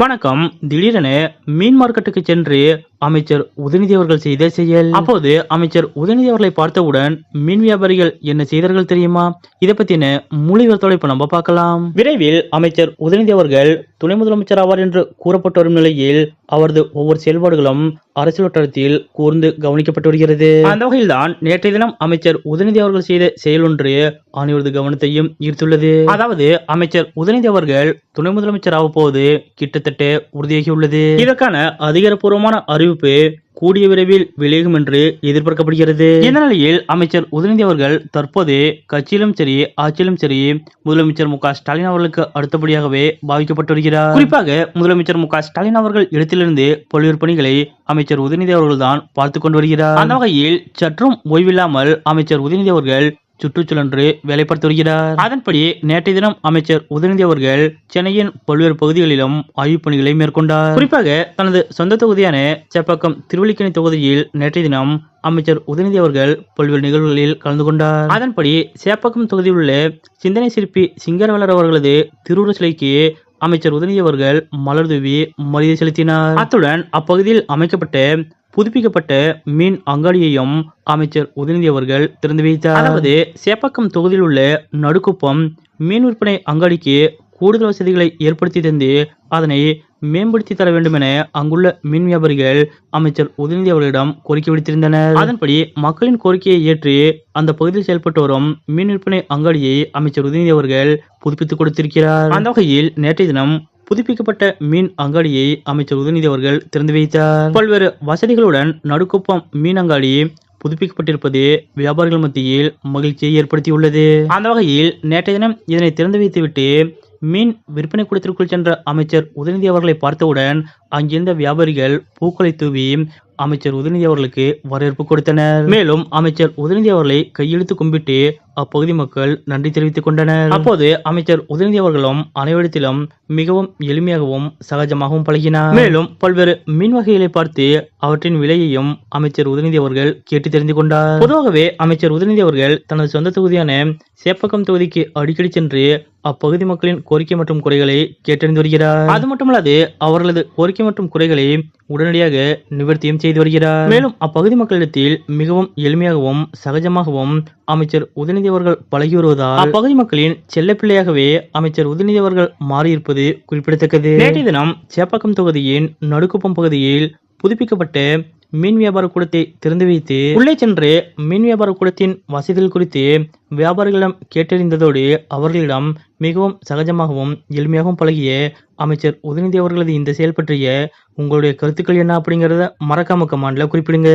வணக்கம். திடீரென மீன் மார்க்கெட்டுக்கு சென்று அமைச்சர் உதயநிதி அவர்கள் செய்த செயல். அப்போது அமைச்சர் உதயநிதி அவர்களை பார்த்தவுடன் மீன் வியாபாரிகள் என்ன செய்தார்கள் தெரியுமா? இதை பத்தின மூலிகத்தோட இப்ப நம்ம பார்க்கலாம். விரைவில் அமைச்சர் உதயநிதி அவர்கள் துணை முதலமைச்சர் ஆவார் என்று கூறப்பட்டு வரும் நிலையில் அவரது ஒவ்வொரு செயல்பாடுகளும் அரசியல் வட்டாரத்தில் கூர்ந்து கவனிக்கப்பட்டு வருகிறது. அந்த வகையில் தான் நேற்றைய தினம் அமைச்சர் உதயநிதி அவர்கள் செய்த செயல் ஒன்று அனைவரது கவனத்தையும் ஈர்த்துள்ளது. அதாவது அமைச்சர் உதயநிதி அவர்கள் துணை முதலமைச்சர் ஆகும் போது கிட்டத்தட்ட உறுதியாகியுள்ளது. இதற்கான அதிகாரப்பூர்வமான அறிவு அறிவிப்பு கூடிய விரைவில் விலகும் என்று எதிர்பார்க்கப்படுகிறது. இந்த நிலையில் அமைச்சர் உதயநிதி அவர்கள் தற்போது கட்சியிலும் சரி ஆட்சியிலும் சரி முதலமைச்சர் மு ஸ்டாலின் அவர்களுக்கு அடுத்தபடியாகவே பாதிக்கப்பட்டு வருகிறார். குறிப்பாக முதலமைச்சர் மு ஸ்டாலின் அவர்கள் இடத்திலிருந்து பல்வேறு பணிகளை அமைச்சர் உதயநிதி அவர்கள் தான் பார்த்து கொண்டு வருகிறார். அந்த வகையில் சற்றும் ஓய்வில்லாமல் அமைச்சர் உதயநிதி அவர்கள் சுற்றுச்சூழன்று வேலைப்படுத்தி வருகிறார் அதன்படி நேற்றைய தினம் அமைச்சர் உதயநிதி அவர்கள் சென்னையின் பல்வேறு பகுதிகளிலும் ஆய்வுப் பணிகளை மேற்கொண்டார். குறிப்பாக தனது சொந்த தொகுதியான சேப்பாக்கம் திருவள்ளிக்கணி தொகுதியில் நேற்றைய தினம் அமைச்சர் உதயநிதி அவர்கள் பல்வேறு நிகழ்வுகளில் கலந்து கொண்டார். அதன்படி சேப்பாக்கம் தொகுதியில் உள்ள சிந்தனை சிற்பி சிங்கரவலர் அவர்களது திருவுருவ சிலைக்கு அமைச்சர் உதயநிதி அவர்கள் மலர் தூவி மரியாதை செலுத்தினார். அத்துடன் அப்பகுதியில் அமைக்கப்பட்ட புதுப்பிக்கப்பட்ட மீன் அங்காடியையும் அமைச்சர் உதயநிதி அவர்கள் திறந்து வைத்தார். அதாவது சேப்பாக்கம் தொகுதியில் உள்ள நடுக்குப்பம் மீன் விற்பனை அங்காடிக்கு கூடுதல் வசதிகளை ஏற்படுத்தி தந்து அதனை மேம்படுத்தி தர வேண்டும் என அங்குள்ள மீன் வியாபாரிகள் அமைச்சர் உதயநிதி அவர்களிடம் கோரிக்கை விடுத்திருந்தனர். அதன்படி மக்களின் கோரிக்கையை ஏற்று அந்த பகுதியில் செயல்பட்டு வரும் மீன் விற்பனை அங்காடியை அமைச்சர் உதயநிதி அவர்கள் புதுப்பித்துக் கொடுத்திருக்கிறார். அந்த வகையில் நேற்றைய தினம் புதுப்பிக்கப்பட்ட மீன் அங்காடியை அமைச்சர் உதயநிதி அவர்கள் திறந்து வைத்தார். பல்வேறு வசதிகளுடன் நடுக்குப்பம் மீன் அங்காடி புதுப்பிக்கப்பட்டிருப்பது வியாபாரிகள் மத்தியில் மகிழ்ச்சியை ஏற்படுத்தியுள்ளது. அந்த வகையில் நேற்றைய தினம் இதனை திறந்து வைத்துவிட்டு மீன் விற்பனை கூடத்திற்குள் சென்ற அமைச்சர் உதயநிதி அவர்களை பார்த்தவுடன் அங்கிருந்த வியாபாரிகள் பூக்களை தூவி அமைச்சர் உதயநிதி அவர்களுக்கு வரவேற்பு கொடுத்தனர். மேலும் அமைச்சர் உதயநிதி அவர்களை கையெழுத்து கும்பிட்டு அப்பகுதி மக்கள் நன்றி தெரிவித்துக் கொண்டனர். அப்போது அமைச்சர் உதயநிதி அவர்களும் அனைவரிடத்திலும் மிகவும் எளிமையாகவும் சகஜமாகவும் பழகினார். மேலும் பல்வேறு மீன் வகைகளை பார்த்து அவற்றின் விலையையும் அமைச்சர் உதயநிதி அவர்கள் கேட்டு தெரிந்து கொண்டார். பொதுவாகவே அமைச்சர் உதயநிதி அவர்கள் தனது சொந்த தொகுதியான சேப்பக்கம் தொகுதிக்கு அடிக்கடி சென்று அப்பகுதி மக்களின் கோரிக்கை மற்றும் குறைகளை கேட்டறிந்து வருகிறார். அது மட்டுமல்லாது அவர்களது கோரிக்கை மற்றும் குறைகளை உடனடியாக நிவர்த்தியும் செய்து வருகிறார். மேலும் அப்பகுதி மக்களிடத்தில் மிகவும் எளிமையாகவும் சகஜமாகவும் அமைச்சர் உதயநிதி அவர்கள் பழகி வருவதால் அப்பகுதி மக்களின் செல்லப்பிள்ளையாகவே அமைச்சர் உதயநிதி அவர்கள் மாறியிருப்பது குறிப்பிடத்தக்கது. நேற்றைய தினம் சேப்பாக்கம் தொகுதியின் நடுக்குப்பம் பகுதியில் புதுப்பிக்கப்பட்ட மீன் வியாபார கூடத்தை திறந்து வைத்து உள்ளே சென்று மீன் வியாபார கூடத்தின் வசதிகள் குறித்து வியாபாரிகளிடம் கேட்டறிந்ததோடு அவர்களிடம் மிகவும் சகஜமாகவும் எளிமையாகவும் பழகிய அமைச்சர் உதயநிதி அவர்களது இந்த செயல் பற்றிய உங்களுடைய கருத்துக்கள் என்ன அப்படிங்கறத மறக்காம கமாண்ட்ல குறிப்பிடுங்க.